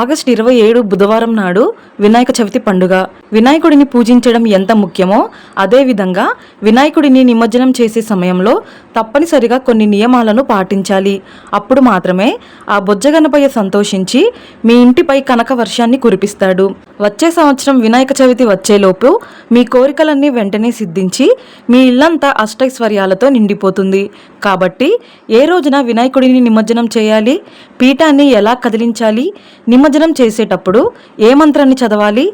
August ఇరవై ఏడు బుధవారం నాడు వినాయక చవితి పండుగ. వినాయకుడిని పూజించడం ఎంత ముఖ్యమో అదేవిధంగా వినాయకుడిని నిమజ్జనం చేసే సమయంలో తప్పనిసరిగా కొన్ని నియమాలను పాటించాలి. అప్పుడు మాత్రమే ఆ బొజ్జగనపయ్య సంతోషించి మీ ఇంటిపై కనక వర్షాన్ని కురిపిస్తాడు. వచ్చే సంవత్సరం వినాయక చవితి వచ్చేలోపు మీ కోరికలన్నీ వెంటనే సిద్ధించి మీ ఇల్లంతా అష్టైశ్వర్యాలతో నిండిపోతుంది. కాబట్టి ఏ రోజున వినాయకుడిని నిమజ్జనం చేయాలి? పీఠాన్ని ఎలా కదిలించాలి? నిమజ్జనం చేసేటప్పుడు ఏ మంత్రాన్ని చదవాలి?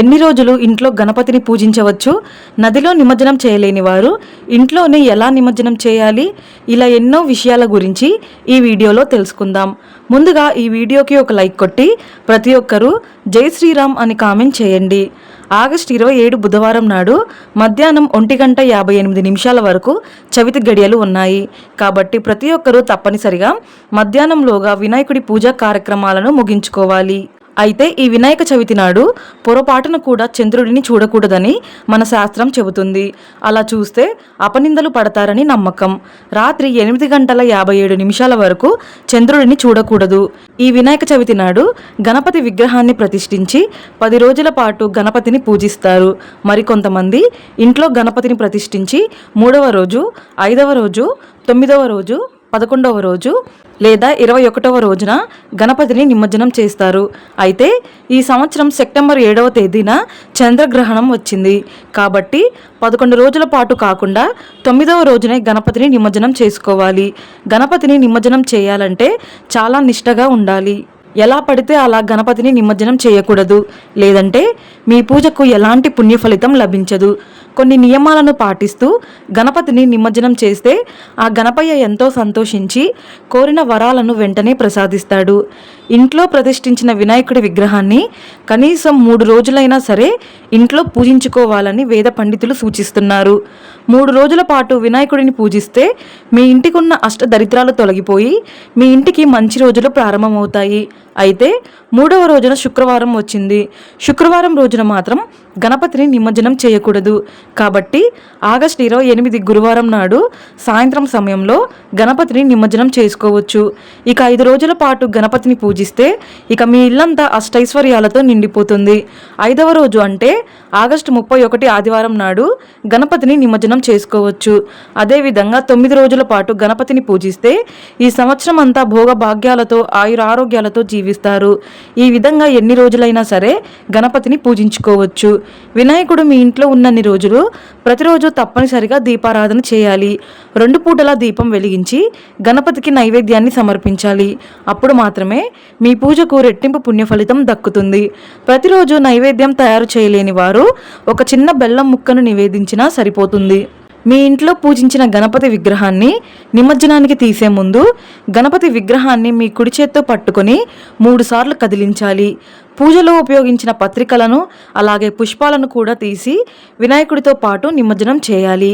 ఎన్ని రోజులు ఇంట్లో గణపతిని పూజించవచ్చు? నదిలో నిమజ్జనం చేయలేని వారు ఇంట్లోనే ఎలా నిమజ్జనం చేయాలి? ఇలా ఎన్నో విషయాల గురించి ఈ వీడియోలో తెలుసుకుందాం. ముందుగా ఈ వీడియోకి ఒక లైక్ కొట్టి ప్రతి ఒక్కరూ జై శ్రీరామ్ అని కామెంట్ చేయండి. ఆగస్టు ఇరవై ఏడు బుధవారం నాడు మధ్యాహ్నం ఒంటి గంట యాభై ఎనిమిది నిమిషాల వరకు చవితి గడియలు ఉన్నాయి. కాబట్టి ప్రతి ఒక్కరూ తప్పనిసరిగా మధ్యాహ్నంలోగా వినాయకుడి పూజా కార్యక్రమాలను ముగించుకోవాలి. అయితే ఈ వినాయక చవితి నాడు పొరపాటున కూడా చంద్రుడిని చూడకూడదని మన శాస్త్రం చెబుతుంది. అలా చూస్తే అపనిందలు పడతారని నమ్మకం. రాత్రి ఎనిమిది గంటల యాభై ఏడు నిమిషాల వరకు చంద్రుడిని చూడకూడదు. ఈ వినాయక చవితి నాడు గణపతి విగ్రహాన్ని ప్రతిష్ఠించి పది రోజుల పాటు గణపతిని పూజిస్తారు. మరికొంతమంది ఇంట్లో గణపతిని ప్రతిష్ఠించి మూడవ రోజు ఐదవ రోజు తొమ్మిదవ రోజు పదకొండవ రోజు లేదా ఇరవై ఒకటవ రోజున గణపతిని నిమజ్జనం చేస్తారు. అయితే ఈ సంవత్సరం సెప్టెంబర్ ఏడవ తేదీన చంద్రగ్రహణం వచ్చింది. కాబట్టి పదకొండు రోజుల పాటు కాకుండా తొమ్మిదవ రోజునే గణపతిని నిమజ్జనం చేసుకోవాలి. గణపతిని నిమజ్జనం చేయాలంటే చాలా నిష్టగా ఉండాలి. ఎలా పడితే అలా గణపతిని నిమజ్జనం చేయకూడదు. లేదంటే మీ పూజకు ఎలాంటి పుణ్యఫలితం లభించదు. కొన్ని నియమాలను పాటిస్తూ గణపతిని నిమజ్జనం చేస్తే ఆ గణపయ్య ఎంతో సంతోషించి కోరిన వరాలను వెంటనే ప్రసాదిస్తాడు. ఇంట్లో ప్రతిష్ఠించిన వినాయకుడి విగ్రహాన్ని కనీసం మూడు రోజులైనా సరే ఇంట్లో పూజించుకోవాలని వేద పండితులు సూచిస్తున్నారు. మూడు రోజుల పాటు వినాయకుడిని పూజిస్తే మీ ఇంటికున్న అష్ట దరిద్రాలు తొలగిపోయి మీ ఇంటికి మంచి రోజులు ప్రారంభమవుతాయి. అయితే మూడవ రోజున శుక్రవారం వచ్చింది. శుక్రవారం రోజున మాత్రం గణపతిని నిమజ్జనం చేయకూడదు. కాబట్టి ఆగస్టు ఇరవై ఎనిమిది గురువారం నాడు సాయంత్రం సమయంలో గణపతిని నిమజ్జనం చేసుకోవచ్చు. ఇక ఐదు రోజుల పాటు గణపతిని పూజిస్తే ఇక మీ ఇల్లంతా అష్టైశ్వర్యాలతో నిండిపోతుంది. ఐదవ రోజు అంటే ఆగస్టు ముప్పై ఒకటి ఆదివారం నాడు గణపతిని నిమజ్జనం చేసుకోవచ్చు. అదేవిధంగా తొమ్మిది రోజుల పాటు గణపతిని పూజిస్తే ఈ సంవత్సరం అంతా భోగ భాగ్యాలతో ఆయుర ఆరోగ్యాలతో జీవిస్తారు ఈ విధంగా ఎన్ని రోజులైనా సరే గణపతిని పూజించుకోవచ్చు. వినాయకుడు మీ ఇంట్లో ఉన్నన్ని రోజులు ప్రతిరోజు తప్పనిసరిగా దీపారాధన చేయాలి. రెండు పూటలా దీపం వెలిగించి గణపతికి నైవేద్యాన్ని సమర్పించాలి. అప్పుడు మాత్రమే మీ పూజకు రెట్టింపు పుణ్య ఫలితం దక్కుతుంది. ప్రతిరోజు నైవేద్యం తయారు చేయలేని వారు ఒక చిన్న బెల్లం ముక్కను నివేదించినా సరిపోతుంది. మీ ఇంట్లో పూజించిన గణపతి విగ్రహాన్ని నిమజ్జనానికి తీసే ముందు గణపతి విగ్రహాన్ని మీ కుడి చేత్తో పట్టుకొని మూడుసార్లు కదిలించాలి. పూజలో ఉపయోగించిన పత్రికలను అలాగే పుష్పాలను కూడా తీసి వినాయకుడితో పాటు నిమజ్జనం చేయాలి.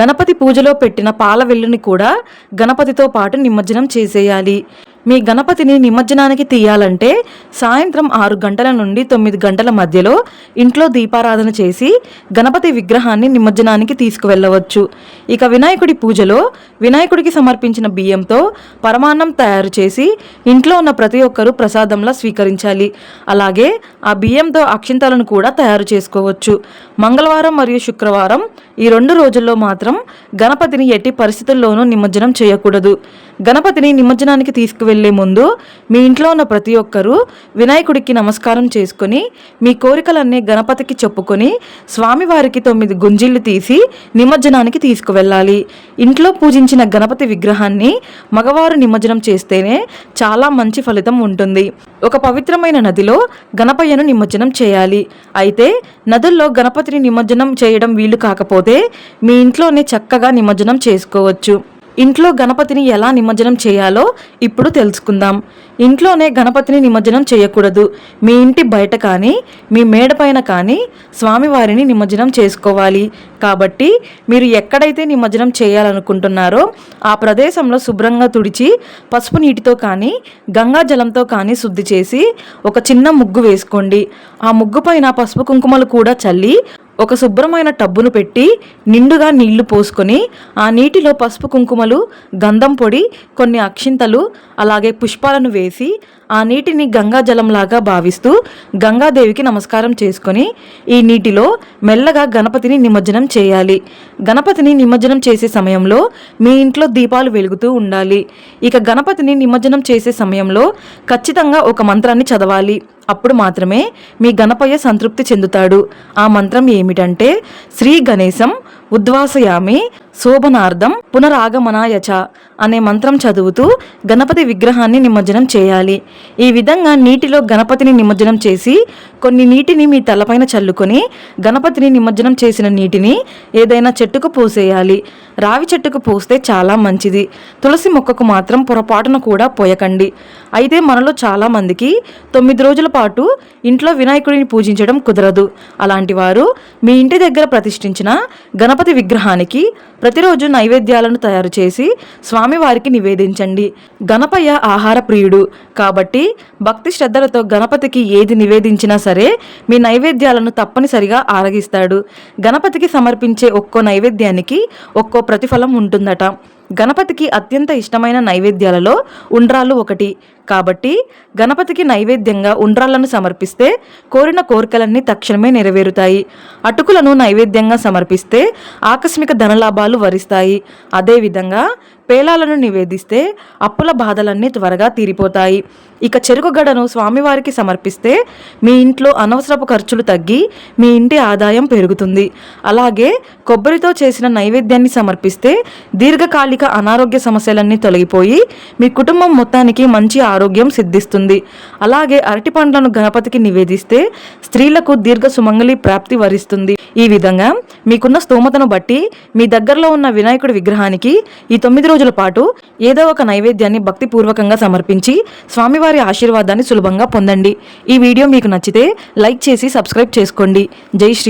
గణపతి పూజలో పెట్టిన పాల వెల్లుని కూడా గణపతితో పాటు నిమజ్జనం చేసేయాలి. మీ గణపతిని నిమజ్జనానికి తీయాలంటే సాయంత్రం ఆరు గంటల నుండి తొమ్మిది గంటల మధ్యలో ఇంట్లో దీపారాధన చేసి గణపతి విగ్రహాన్ని నిమజ్జనానికి తీసుకువెళ్ళవచ్చు. ఇక వినాయకుడి పూజలో వినాయకుడికి సమర్పించిన బియ్యంతో పరమాన్నం తయారు చేసి ఇంట్లో ఉన్న ప్రతి ఒక్కరూ ప్రసాదంలా స్వీకరించాలి. అలాగే ఆ బియ్యంతో అక్షింతలను కూడా తయారు చేసుకోవచ్చు. మంగళవారం మరియు శుక్రవారం ఈ రెండు రోజుల్లో మాత్రం గణపతిని ఎట్టి పరిస్థితుల్లోనూ నిమజ్జనం చేయకూడదు. గణపతిని నిమజ్జనానికి తీసుకువెళ్ళే ముందు మీ ఇంట్లో ఉన్న ప్రతి ఒక్కరూ వినాయకుడికి నమస్కారం చేసుకొని మీ కోరికలన్నీ గణపతికి చెప్పుకొని స్వామివారికి తొమ్మిది గుంజిళ్ళు తీసి నిమజ్జనానికి తీసుకువెళ్ళాలి. ఇంట్లో పూజించిన గణపతి విగ్రహాన్ని మగవారు నిమజ్జనం చేస్తేనే చాలా మంచి ఫలితం ఉంటుంది. ఒక పవిత్రమైన నదిలో గణపయ్యను నిమజ్జనం చేయాలి. అయితే నదుల్లో గణపతిని నిమజ్జనం చేయడం వీలు కాకపోతే మీ ఇంట్లోనే చక్కగా నిమజ్జనం చేసుకోవచ్చు. ఇంట్లో గణపతిని ఎలా నిమజ్జనం చేయాలో ఇప్పుడు తెలుసుకుందాం. ఇంట్లోనే గణపతిని నిమజ్జనం చేయకూడదు. మీ ఇంటి బయట కానీ మీ మేడపైన కానీ స్వామివారిని నిమజ్జనం చేసుకోవాలి. కాబట్టి మీరు ఎక్కడైతే నిమజ్జనం చేయాలనుకుంటున్నారో ఆ ప్రదేశంలో శుభ్రంగా తుడిచి పసుపు నీటితో కానీ గంగా జలంతో కానీ శుద్ధి చేసి ఒక చిన్న ముగ్గు వేసుకోండి. ఆ ముగ్గు పైన పసుపు కుంకుమలు కూడా చల్లి ఒక శుభ్రమైన టబ్బును పెట్టి నిండుగా నీళ్ళు పోసుకొని ఆ నీటిలో పసుపు కుంకుమలు గంధం పొడి కొన్ని అక్షింతలు అలాగే పుష్పాలను వేసి ఆ నీటిని గంగా జలంలాగా భావిస్తూ గంగాదేవికి నమస్కారం చేసుకొని ఈ నీటిలో మెల్లగా గణపతిని నిమజ్జనం చేయాలి. గణపతిని నిమజ్జనం చేసే సమయంలో మీ ఇంట్లో దీపాలు వెలుగుతూ ఉండాలి. ఇక గణపతిని నిమజ్జనం చేసే సమయంలో ఖచ్చితంగా ఒక మంత్రాన్ని చదవాలి. అప్పుడు మాత్రమే మీ గణపయ్య సంతృప్తి చెందుతాడు. ఆ మంత్రం ఏమిటంటే శ్రీ గణేశం ఉద్వాసయామి శోభనార్థం పునరాగమనాయచ అనే మంత్రం చదువుతూ గణపతి విగ్రహాన్ని నిమజ్జనం చేయాలి. ఈ విధంగా నీటిలో గణపతిని నిమజ్జనం చేసి కొన్ని నీటిని మీ తలపైన చల్లుకొని గణపతిని నిమజ్జనం చేసిన నీటిని ఏదైనా చెట్టుకు పోసేయాలి. రావి చెట్టుకు పోస్తే చాలా మంచిది. తులసి మొక్కకు మాత్రం పొరపాటున కూడా పోయకండి. అయితే మనలో చాలామందికి తొమ్మిది రోజుల పాటు ఇంట్లో వినాయకుడిని పూజించడం కుదరదు. అలాంటి వారు మీ ఇంటి దగ్గర ప్రతిష్ఠించిన గణపతి విగ్రహానికి ప్రతిరోజు నైవేద్యాలను తయారు చేసి స్వామివారికి నివేదించండి. గణపయ్య ఆహార ప్రియుడు. కాబట్టి భక్తి శ్రద్ధలతో గణపతికి ఏది నివేదించినా సరే మీ నైవేద్యాలను తప్పనిసరిగా ఆరగిస్తాడు. గణపతికి సమర్పించే ఒక్కో నైవేద్యానికి ఒక్కో ప్రతిఫలం ఉంటుందట. గణపతికి అత్యంత ఇష్టమైన నైవేద్యాలలో ఉండ్రాళ్ళు ఒకటి. కాబట్టి గణపతికి నైవేద్యంగా ఉండ్రాళ్ళను సమర్పిస్తే కోరిన కోరికలన్నీ తక్షణమే నెరవేరుతాయి. అటుకులను నైవేద్యంగా సమర్పిస్తే ఆకస్మిక ధనలాభాలు వరిస్తాయి. అదేవిధంగా పేలాలను నివేదిస్తే అప్పుల బాధలన్నీ త్వరగా తీరిపోతాయి. ఇక చెరుకు గడను స్వామివారికి సమర్పిస్తే మీ ఇంట్లో అనవసరపు ఖర్చులు తగ్గి మీ ఇంటి ఆదాయం పెరుగుతుంది. అలాగే కొబ్బరితో చేసిన నైవేద్యాన్ని సమర్పిస్తే దీర్ఘకాలిక అనారోగ్య సమస్యలన్నీ తొలగిపోయి మీ కుటుంబం మొత్తానికి మంచి ఆరోగ్యం సిద్ధిస్తుంది. అలాగే అరటి పండ్లను గణపతికి నివేదిస్తే స్త్రీలకు దీర్ఘ సుమంగళి ప్రాప్తి వరిస్తుంది. ఈ విధంగా మీకున్న స్తోమతను బట్టి మీ దగ్గరలో ఉన్న వినాయకుడి విగ్రహానికి ఈ తొమ్మిది రోజుల పాటు ఏదో ఒక నైవేద్యాన్ని భక్తిపూర్వకంగా సమర్పించి స్వామివారి ఆశీర్వాదాన్ని సులభంగా పొందండి. ఈ వీడియో మీకు నచ్చితే లైక్ చేసి సబ్స్క్రైబ్ చేసుకోండి. జై శ్రీ